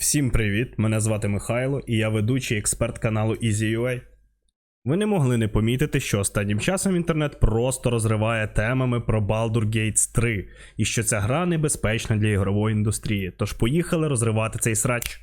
Всім привіт! Мене звати Михайло і я ведучий експерт каналу EasyUA. Ви не могли не помітити, що останнім часом інтернет просто розриває темами про Baldur Gates 3 і що ця гра небезпечна для ігрової індустрії. Тож поїхали розривати цей срач.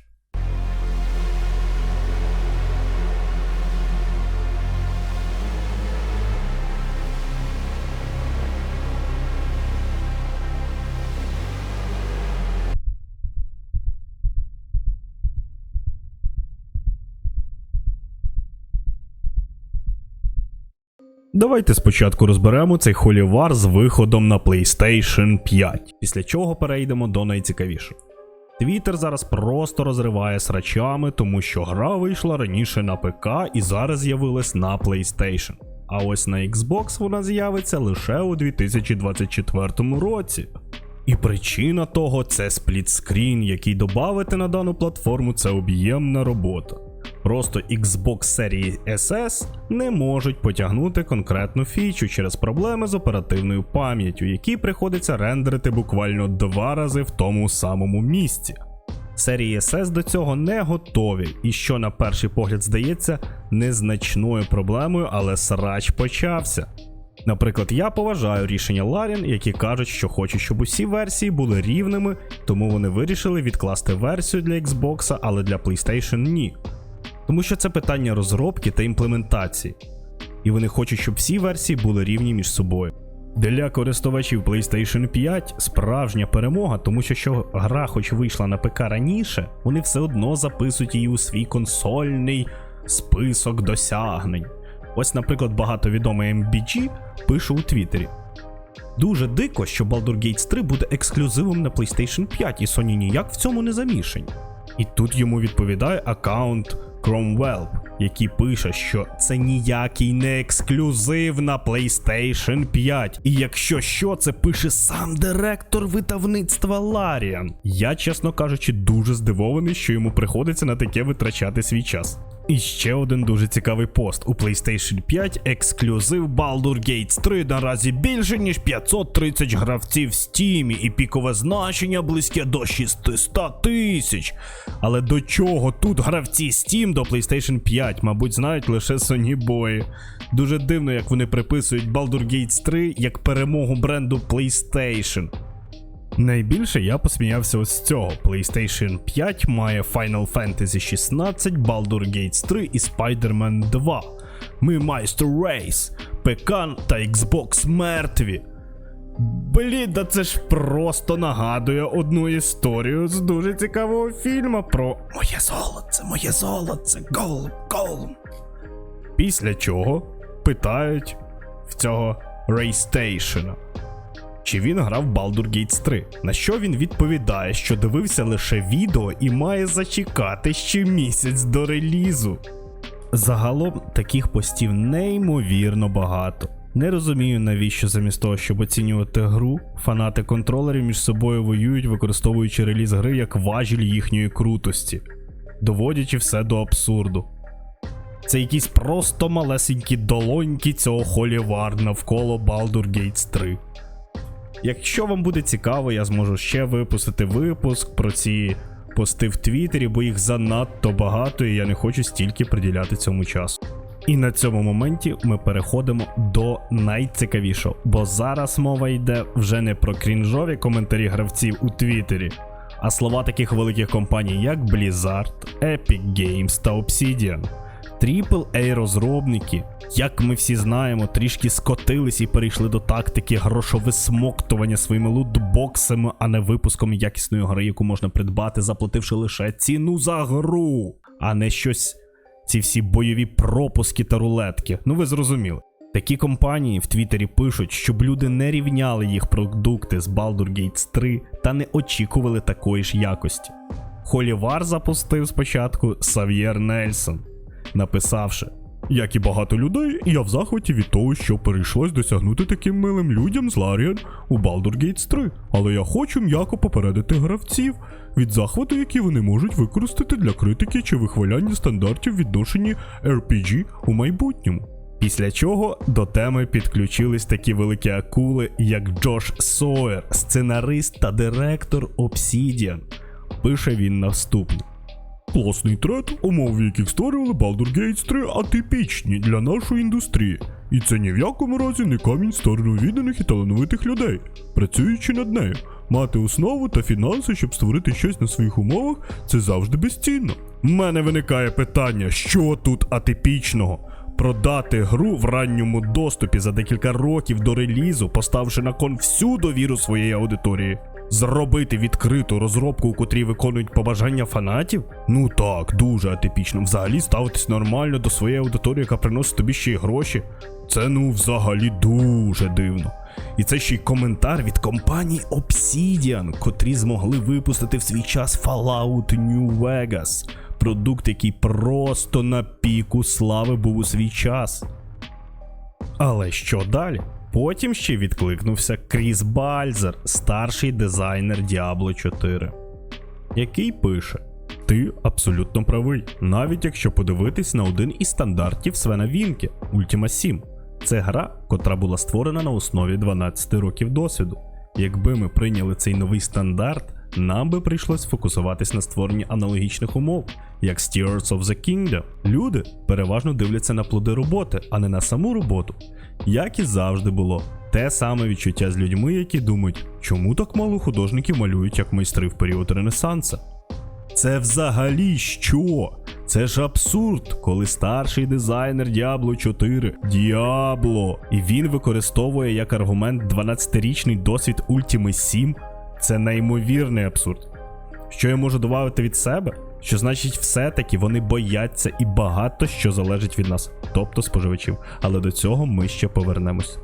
Давайте спочатку розберемо цей холівар з виходом на PlayStation 5, після чого перейдемо до найцікавішого. Твіттер зараз просто розриває срачами, тому що гра вийшла раніше на ПК і зараз з'явилась на PlayStation. А ось на Xbox вона з'явиться лише у 2024 році. І причина того це сплітскрін, який додати на дану платформу це об'ємна робота. Просто Xbox серії SS не можуть потягнути конкретну фічу через проблеми з оперативною пам'яттю, які приходиться рендерити буквально два рази в тому самому місці. Серії SS до цього не готові, і що на перший погляд здається незначною проблемою, але срач почався. Наприклад, я поважаю рішення Larian, які кажуть, що хочуть, щоб усі версії були рівними, тому вони вирішили відкласти версію для Xbox, але для PlayStation ні. Тому що це питання розробки та імплементації. І вони хочуть, щоб всі версії були рівні між собою. Для користувачів PlayStation 5 справжня перемога, тому що що гра, хоч вийшла на ПК раніше, вони все одно записують її у свій консольний список досягнень. Ось, наприклад, багатовідомий MBG пише у Твіттері. Дуже дико, що Baldur Gates 3 буде ексклюзивом на PlayStation 5, і Sony ніяк в цьому не замішані. І тут йому відповідає аккаунт Cromwell, який пише, що це ніякий не ексклюзив на PlayStation 5. І якщо що, це пише сам директор видавництва Ларіан. Я, чесно кажучи, дуже здивований, що йому приходиться на таке витрачати свій час. І ще один дуже цікавий пост. У PlayStation 5 ексклюзив Baldur Gates 3 наразі більше, ніж 530 гравців в Steam і пікове значення близьке до 600 тисяч. Але до чого тут гравці Steam до PlayStation 5, мабуть, знають лише Sony бої. Дуже дивно, як вони приписують Baldur Gates 3 як перемогу бренду PlayStation. Найбільше я посміявся ось з цього. PlayStation 5 має Final Fantasy 16, Baldur Gates 3 і Spider-Man 2. Ми Майстер Рейс, ПК та Xbox мертві. Блін, да це ж просто нагадує одну історію з дуже цікавого фільму про Моє золоце, моє золоце, голуб, голуб. Після чого питають в цього Рейстейшена. Чи він грав Baldur Gates 3? На що він відповідає, що дивився лише відео і має зачекати ще місяць до релізу. Загалом таких постів неймовірно багато. Не розумію, навіщо замість того, щоб оцінювати гру, фанати контролерів між собою воюють, використовуючи реліз гри як важіль їхньої крутості, доводячи все до абсурду. Це якісь просто малесенькі долоньки цього холівар навколо Baldur Gates 3. Якщо вам буде цікаво, я зможу ще випустити випуск про ці пости в Твіттері, бо їх занадто багато, і я не хочу стільки приділяти цьому часу. І на цьому моменті ми переходимо до найцікавішого, бо зараз мова йде вже не про крінжові коментарі гравців у Твіттері, а слова таких великих компаній, як Blizzard, Epic Games та Obsidian. AAA розробники, як ми всі знаємо, трішки скотились і перейшли до тактики грошовисмоктування своїми лутбоксами, а не випуском якісної гри, яку можна придбати, заплативши лише ціну за гру, а не щось ці всі бойові пропуски та рулетки. Ну ви зрозуміли. Такі компанії в Твіттері пишуть, щоб люди не рівняли їх продукти з Baldur Gates 3 та не очікували такої ж якості. Холівар запустив спочатку Сав'єр Нельсон, написавши: Як і багато людей, я в захваті від того, що перейшлось досягнути таким милим людям з Ларіан у Baldur Gates 3, але я хочу м'яко попередити гравців від захвату, які вони можуть використати для критики чи вихваляння стандартів відношенні RPG у майбутньому. Після чого до теми підключились такі великі акули, як Джош Сойер, сценарист та директор Obsidian. Пише він наступне. Класний трет, умови, яких створювали Baldur Gates 3 атипічні для нашої індустрії. І це ні в якому разі не камінь сторону відданих і талановитих людей. Працюючи над нею, мати основу та фінанси, щоб створити щось на своїх умовах, це завжди безцінно. У мене виникає питання, що тут атипічного? Продати гру в ранньому доступі за декілька років до релізу, поставивши на кон всю довіру своєї аудиторії. Зробити відкриту розробку, у котрій виконують побажання фанатів? Ну так, дуже атипічно. Взагалі ставитись нормально до своєї аудиторії, яка приносить тобі ще й гроші. Це ну взагалі дуже дивно. І це ще й коментар від компанії Obsidian, котрі змогли випустити в свій час Fallout New Vegas. Продукт, який просто на піку слави був у свій час. Але що далі? Потім ще відкликнувся Кріс Бальзер, старший дизайнер Diablo 4, який пише: Ти абсолютно правий, навіть якщо подивитись на один із стандартів Свена Вінки Ultima 7. Це гра, котра була створена на основі 12 років досвіду. Якби ми прийняли цей новий стандарт, нам би прийшлось фокусуватись на створенні аналогічних умов, як Stewards of the Kingdom. Люди переважно дивляться на плоди роботи, а не на саму роботу. Як і завжди було, те саме відчуття з людьми, які думають, чому так мало художників малюють як майстри в період Ренесанса. Це взагалі що? Це ж абсурд, коли старший дизайнер Diablo 4 Діабло, і він використовує як аргумент 12-річний досвід Ultima 7. Це неймовірний абсурд. Що я можу додати від себе? Що значить, все-таки вони бояться і багато що залежить від нас, тобто споживачів. Але до цього ми ще повернемось.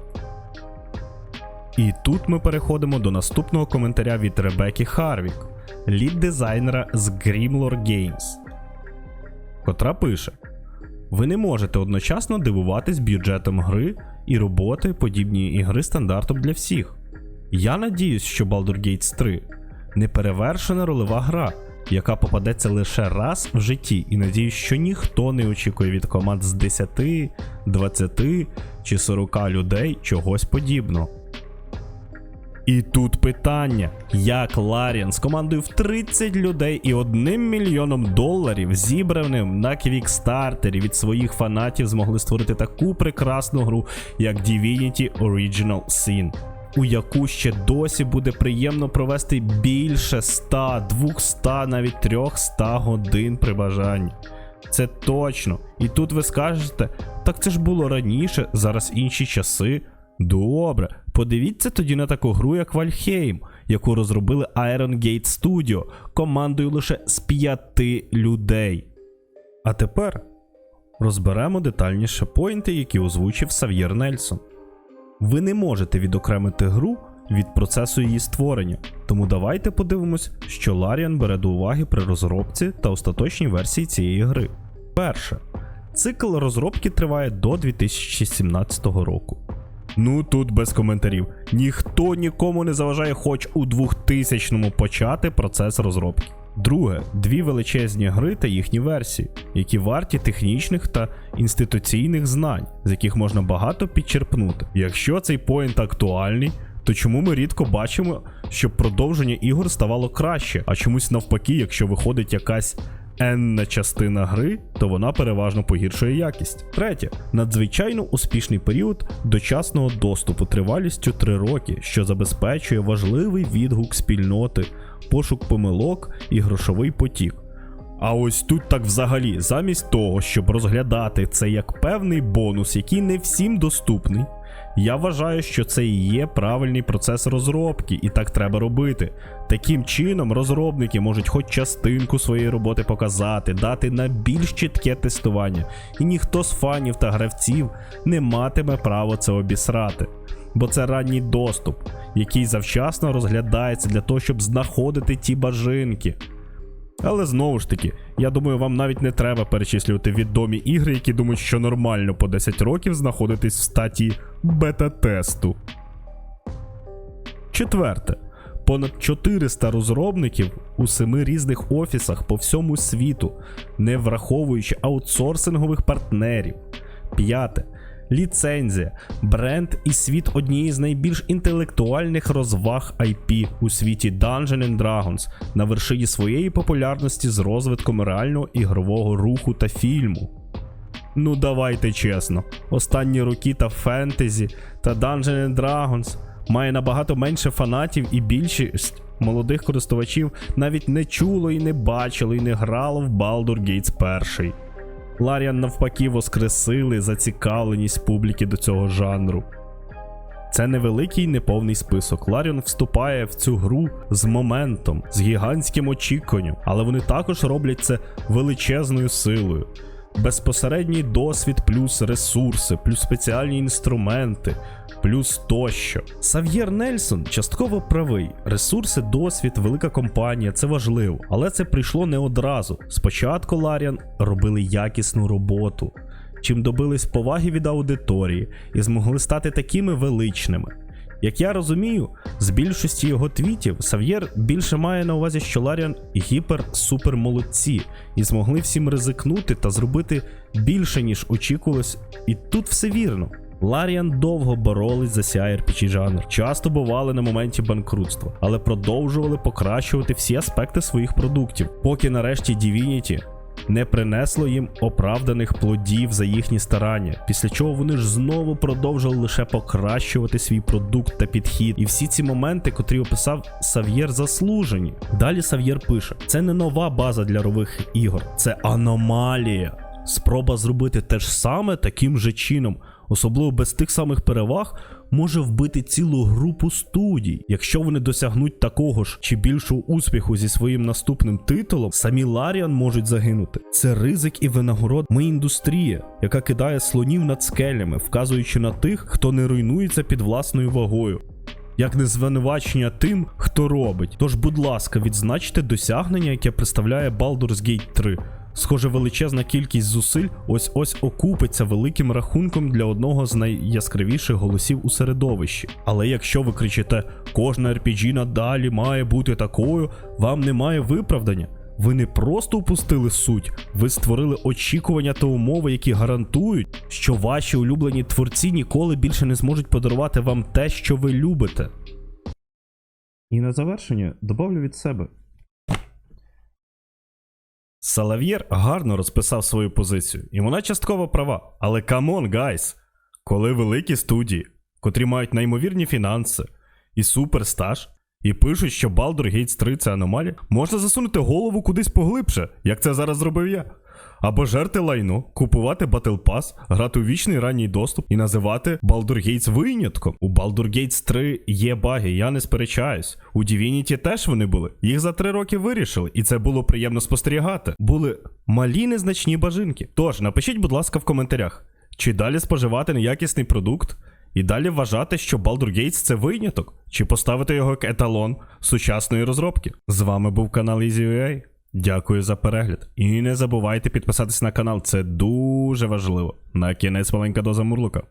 І тут ми переходимо до наступного коментаря від Ребекки Харвік, лід-дизайнера з Grimlore Games, котра пише: Ви не можете одночасно дивуватись бюджетом гри і роботи подібні ігри стандартом для всіх. Я надіюсь, що Baldur Gates 3 неперевершена ролева гра, яка попадеться лише раз в житті, і надіюсь, що ніхто не очікує від команд з 10, 20 чи 40 людей чогось подібного. І тут питання: як Ларіан з командою в 30 людей і одним мільйоном доларів, зібраним на квікстартері від своїх фанатів, змогли створити таку прекрасну гру, як Divinity Original Sin, у яку ще досі буде приємно провести більше 100, 200, навіть 300 годин при бажанні. Це точно. І тут ви скажете, так це ж було раніше, зараз інші часи. Добре, подивіться тоді на таку гру, як Valheim, яку розробили Iron Gate Studio командою лише з п'яти людей. А тепер розберемо детальніше поінти, які озвучив Сав'єр Нельсон. Ви не можете відокремити гру від процесу її створення, тому давайте подивимось, що Ларіан бере до уваги при розробці та остаточній версії цієї гри. Перше, цикл розробки триває до 2017 року. Ну тут без коментарів. Ніхто нікому не заважає хоч у 2000-му почати процес розробки. Друге, дві величезні гри та їхні версії, які варті технічних та інституційних знань, з яких можна багато підчерпнути. Якщо цей поінт актуальний, то чому ми рідко бачимо, щоб продовження ігор ставало краще, а чомусь навпаки, якщо виходить якась енна частина гри, то вона переважно погіршує якість. Третє, надзвичайно успішний період дочасного доступу тривалістю 3 роки, що забезпечує важливий відгук спільноти, пошук помилок і грошовий потік. А ось тут так взагалі, замість того, щоб розглядати це як певний бонус, який не всім доступний, я вважаю, що це і є правильний процес розробки, і так треба робити. Таким чином, розробники можуть хоч частинку своєї роботи показати, дати на більш чітке тестування, і ніхто з фанів та гравців не матиме права це обісрати. Бо це ранній доступ, який завчасно розглядається для того, щоб знаходити ті бажинки. Але знову ж таки, я думаю, вам навіть не треба перечислювати відомі ігри, які думають, що нормально по 10 років знаходитись в статі бета-тесту. Четверте. Понад 400 розробників у семи різних офісах по всьому світу, не враховуючи аутсорсингових партнерів. П'яте. Ліцензія, бренд і світ однієї з найбільш інтелектуальних розваг IP у світі Dungeon and Dragons на вершині своєї популярності з розвитком реального ігрового руху та фільму. Ну давайте чесно, останні роки та фентезі та Dungeon and Dragons має набагато менше фанатів і більшість молодих користувачів навіть не чуло і не бачило і не грало в Baldur Gates 1. Ларіан навпаки воскресили зацікавленість публіки до цього жанру. Це невеликий неповний список. Ларіон вступає в цю гру з моментом, з гігантським очікуванням, але вони також роблять це величезною силою. Безпосередній досвід, плюс ресурси, плюс спеціальні інструменти, плюс тощо. Сав'єр Нельсон частково правий. Ресурси, досвід, велика компанія це важливо, але це прийшло не одразу. Спочатку Ларіан робили якісну роботу, чим добились поваги від аудиторії і змогли стати такими величними. Як я розумію, з більшості його твітів Сав'єр більше має на увазі, що Ларіан гіпер-супер молодці і змогли всім ризикнути та зробити більше, ніж очікувалось, і тут все вірно. Ларіан довго боролись за CRPG жанр, часто бували на моменті банкрутства, але продовжували покращувати всі аспекти своїх продуктів, поки нарешті Divinity не принесло їм оправданих плодів за їхні старання, після чого вони ж знову продовжили лише покращувати свій продукт та підхід. І всі ці моменти, котрі описав Сав'єр, заслужені. Далі Сав'єр пише: це не нова база для рових ігор, це аномалія. Спроба зробити те ж саме таким же чином, особливо без тих самих переваг, може вбити цілу групу студій. Якщо вони досягнуть такого ж чи більшого успіху зі своїм наступним титулом, самі Ларіан можуть загинути. Це ризик і винагород ми індустрія, яка кидає слонів над скелями, вказуючи на тих, хто не руйнується під власною вагою. Як не звинувачення тим, хто робить. Тож, будь ласка, відзначте досягнення, яке представляє Baldur's Gate 3. Схоже, величезна кількість зусиль ось ось окупиться великим рахунком для одного з найяскравіших голосів у середовищі. Але якщо ви кричите, кожна RPG надалі має бути такою, вам немає виправдання. Ви не просто упустили суть, ви створили очікування та умови, які гарантують, що ваші улюблені творці ніколи більше не зможуть подарувати вам те, що ви любите. І на завершення добавлю від себе. Салав'єр гарно розписав свою позицію, і вона частково права. Але камон, гайс, коли великі студії, котрі мають неймовірні фінанси і суперстаж, і пишуть, що Baldur Gates 3 це аномалія, можна засунути голову кудись поглибше, як це зараз зробив я. Або жерти лайно, купувати Battle Pass, грати у вічний ранній доступ і називати Baldur Gates винятком. У Baldur Gates 3 є баги, я не сперечаюсь. У Divinity теж вони були. Їх за три роки вирішили, і це було приємно спостерігати. Були малі незначні бажинки. Тож напишіть, будь ласка, в коментарях, чи далі споживати неякісний продукт, і далі вважати, що Baldur Gates це виняток, чи поставити його як еталон сучасної розробки. З вами був канал EasyUA. Дякую за перегляд. І не забувайте підписатись на канал, це дуже важливо. На кінець маленька доза мурлука.